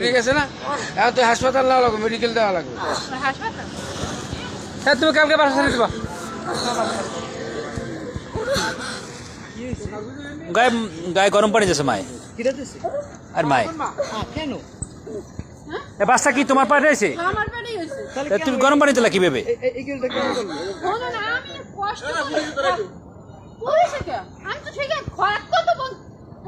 ঠিক আছে না? এখন তো হাসপাতাল নেওয়া লাগবে মেডিকেল দেওয়া লাগবে। হ্যাঁ তুমি কালকে বাসা ছেড়ে দিবা। গায়ে গায়ে গরম পানি যাচ্ছে মায়। আর মায়? কেন? এ বাচ্চা কি তোমার আমার পেটেই হয়েছে তুমি গরম পানি দিলা কীভাবে কেন আমি তো ঠিক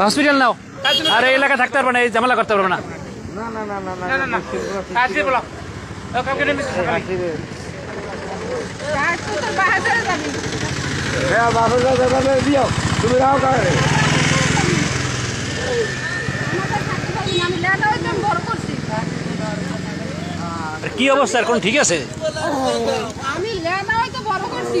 হসপিটাল নাও। আর এই এলাকা থাকতে পারবে না এই ঝামেলা করতে পারবে না। কি অবস্থা? এখন ঠিক আছে? আমি বড় করছি।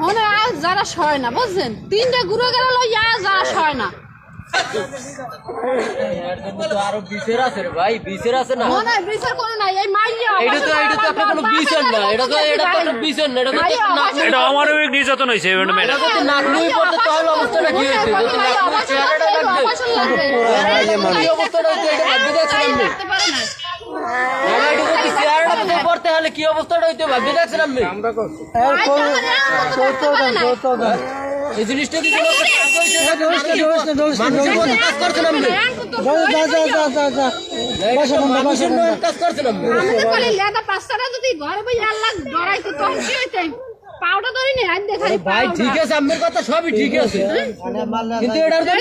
মনে হয় যারা সয় না বুঝছেন? তিনটা গুঁড়ো গেল লইয়া যারা সয় না। এর আরও বিচের আছে রে ভাই বিচের আছে না মনে হয় বিচার করে না এই মাইয়া এটা তো এটা তো কোনো বিচার না এটা তো এটা তো একটা না এটা তো এটা আমারও এক নির্যাতন হয়েছে ম্যাডাম। এটা তো নাক নুই পড়তে তাহলে অবস্থাটা কি হয়েছে? যদি নাক চেহারাটা লাগবে অবস্থাটা হয়েছে? এটা ভাবতে না এটা তাহলে কি অবস্থাটা হইতে ভাবি দেখছেন আপনি ভাই ঠিক আছে কথা সবই ঠিক আছে। কিন্তু এটার জন্য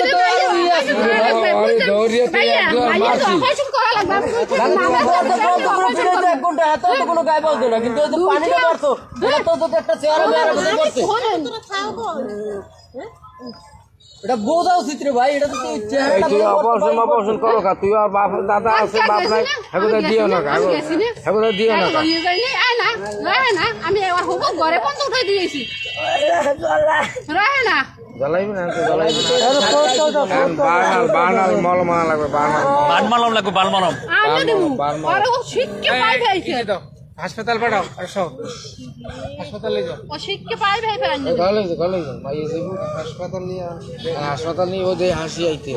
এক ঘণ্টা এত তো কোনো গায়ে বলতো না কিন্তু ওই যে পানিটা পড়তো এটা তো তো একটা চেহারা পড়ছে এটা বোঝা উচিত রে ভাই এটা তো তুই চেহারাটা তুই অপারেশন অপারেশন করো কা তুই আর বাপ দাদা আছে বাপ নাই হেগুদা দিও না হেগুদা দিও না আমি এবার হব ঘরে বন্ধ উঠে দিয়েছি। রাহে না। হাসপাতাল নিয়ে হ্যাঁ, হাসপাতাল ও যে হাসি আইতে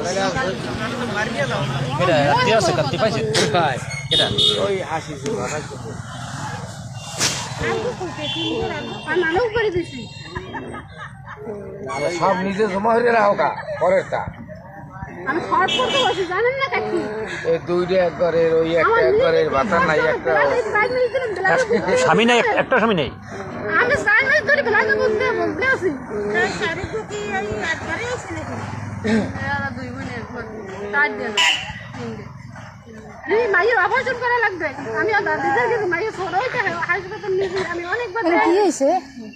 আমি তো করে দিছি। সব নিজে জমা হয়ে রাখো কা পরেরটা। আমি খরচ করতে বসি জানেন না কাকি? এই দুইটা একবারের ওই একটা একবারের বাতা নাই একটা স্বামী নাই একটা স্বামী নেই। আমি সাইন নাই করে ফেলাতে বলতে বলতে আছি। এরা দুই বোনে একবার কাট এই মায়ের অপারেশন করা লাগবে। আমি দাদিদের মায়ের ছোট হইতে হাসপাতাল নিয়ে আমি অনেকবার কি হয়েছে?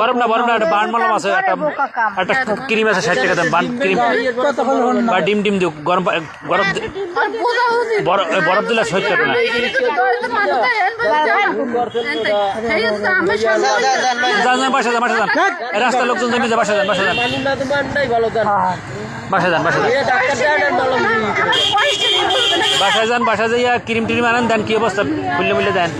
বরফ না বরফ না একটা বান মালম আছে একটা একটা ক্রিম আছে ষাট টাকা দাম বান ক্রিম বা ডিম ডিম দিও গরম পা- বরফ দি- আর বরফ বরফ দিলে সহ্য করবে না যান যান বাসা যান বাসা যান রাস্তার লোকজন জমি যা বাসা যান বাসা যান বাসা যান বাসা যান বাসায় যান বাসায় যাইয়া ক্রিম টিম আনেন দেন কি অবস্থা? খুললে মূল্য দেন।